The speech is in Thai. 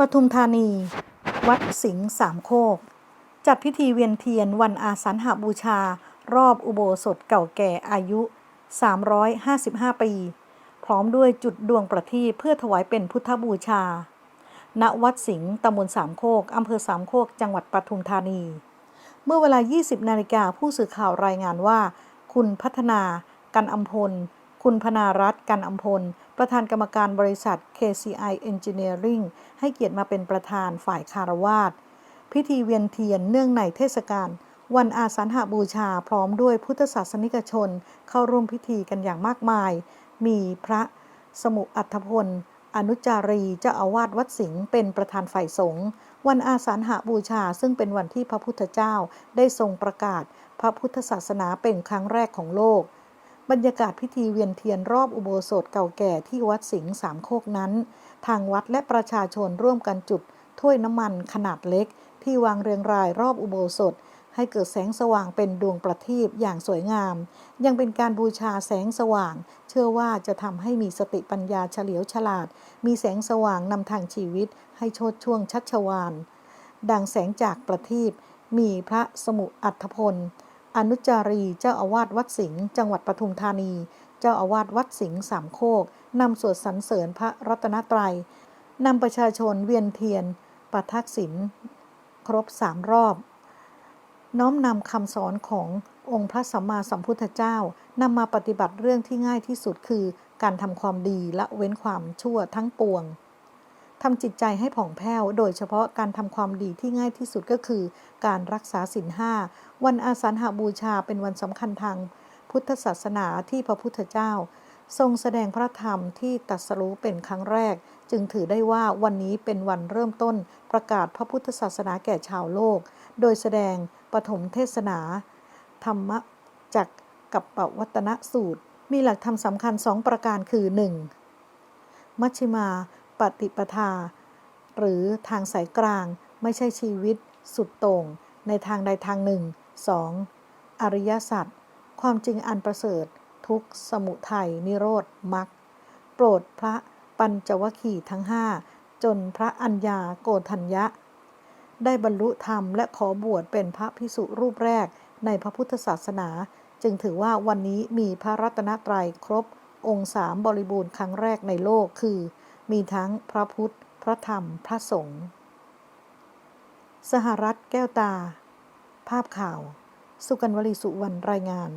ปทุมธานี วัดสิงห์สามโคก จัดพิธีเวียนเทียนวันอาสันหบูชา รอบอุโบสถเก่าแก่อายุ 355 ปี พร้อมด้วยจุดดวงประทีปเพื่อถวายเป็นพุทธบูชา ณ วัดสิงห์ตำบลสามโคกอำเภอสามโคก จังหวัดปทุมธานี เมื่อเวลา 20 นาฬิกาผู้สื่อข่าวรายงานว่า คุณพัฒนา กันอัมพล คุณพนารัตน์กันอัมพล ประธานกรรมการบริษัท KCI Engineering ให้เกียรติมาเป็นประธานฝ่ายคารวาสพิธีเวียนเทียนเนื่องในเทศกาลวันอาสันหบูชาพร้อมด้วยพุทธศาสนิกชนเข้าร่วมพิธีกันอย่างมากมาย มีพระสมุอัฏฐพล อนุจารีเจ้าอาวาสวัดสิงห์เป็นประธานฝ่ายสงฆ์วันอาสาฬหบูชาซึ่งเป็นวันที่พระพุทธเจ้าได้ทรงประกาศ พระพุทธศาสนาเป็นครั้งแรกของโลก บรรยากาศพิธีเวียนเทียนรอบอุโบสถเก่าแก่ที่วัดสิงห์สามโคกนั้น ทางวัดและประชาชนร่วมกันจุดถ้วยน้ำมันขนาดเล็ก ที่วางเรียงรายรอบอุโบสถ ให้เกิดแสงสว่างเป็นดวงประทีปอย่างสวยงาม ยังเป็นการบูชาแสงสว่าง เชื่อว่าจะทำให้มีสติปัญญาเฉลียวฉลาด มีแสงสว่างนำทางชีวิต ให้โชดช่วงชัชวานดังแสงจากประทีปมีพระสมุอัฏฐพล อนุจารีเจ้าอาวาสวัดสิงห์จังหวัดปทุมธานี เจ้าอาวาสวัดสิงห์สามโคกนำสวดสรรเสริญพระรัตนตรัยนำประชาชนเวียนเทียนประทักษิณครบสามรอบ น้อมนำคำสอนขององค์พระสัมมาสัมพุทธเจ้านำมาปฏิบัติเรื่องที่ง่ายที่สุดคือ การทำความดีละเว้นความชั่วทั้งปวง ทำจิตใจให้ผ่องแผ้ว โดยเฉพาะการทำความดีที่ง่ายที่สุดก็คือ การรักษาศีลห้า วันอาสันหาบูชาเป็นวันสำคัญทางพุทธศาสนาที่พระพุทธเจ้า ทรงแสดงพระธรรมที่ตัสรู้เป็นครั้งแรก จึงถือได้ว่าวันนี้เป็นวันเริ่มต้นประกาศพระพุทธศาสนาแก่ชาวโลก โดยแสดงปฐมเทศนา ธรรมจักกับปวัตนสูตร มีหลักธรรมสำคัญสองประการคือ 1. มัชฌิมา ปฏิปทา หรือทางสายกลางไม่ใช่ชีวิตสุดโต่งในทางใดทางหนึ่ง 2. อริยสัจความจริงอันประเสริฐ ทุกสมุทัยนิโรธมรรคโปรดพระปัญจวคีทั้งห้าจนพระอัญญาโกธัญญะ ได้บรรลุธรรมและขอบวชเป็นพระพิสุรูปแรกในพระพุทธศาสนา จึงถือว่าวันนี้มีพระรัตนตรัยครบองค์สามบริบูรณ์ครั้งแรกในโลกคือ มีทั้งพระพุทธ พระธรรม พระสงฆ์ สหรัฐแก้วตา ภาพข่าว สุกันวลีสุวรรณรายงาน